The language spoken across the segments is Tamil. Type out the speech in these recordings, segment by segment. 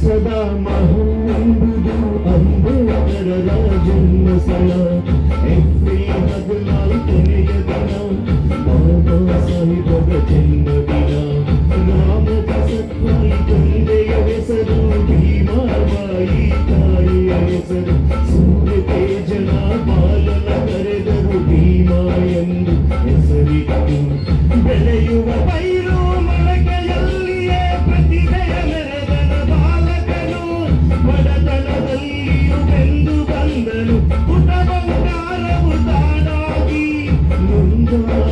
ಸದಾ ಮಹಂಬುದು ಅಂಬುವರ ರಾಜನ್ನ ಸಲ ಎಪ್ಪಿ ಹದಿನಾಲ್ಕನೆಯ ದಿನ ಬಾಬಾ ಸಾಹಿಬರ ಜನ್ಮದ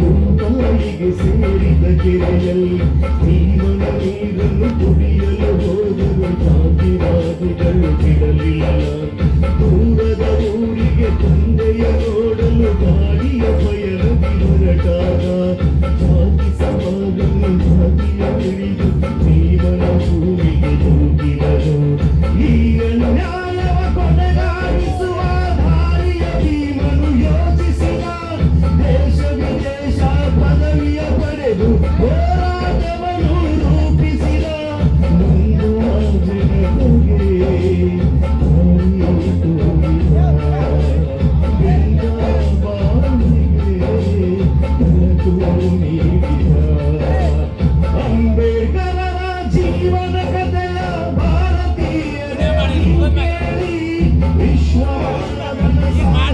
மும்பாயிகை சேரித கிரையல் நீ மனமீரன் புரியல போதுவன் சாந்திவாதிகள் கிடலில்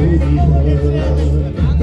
Jesus.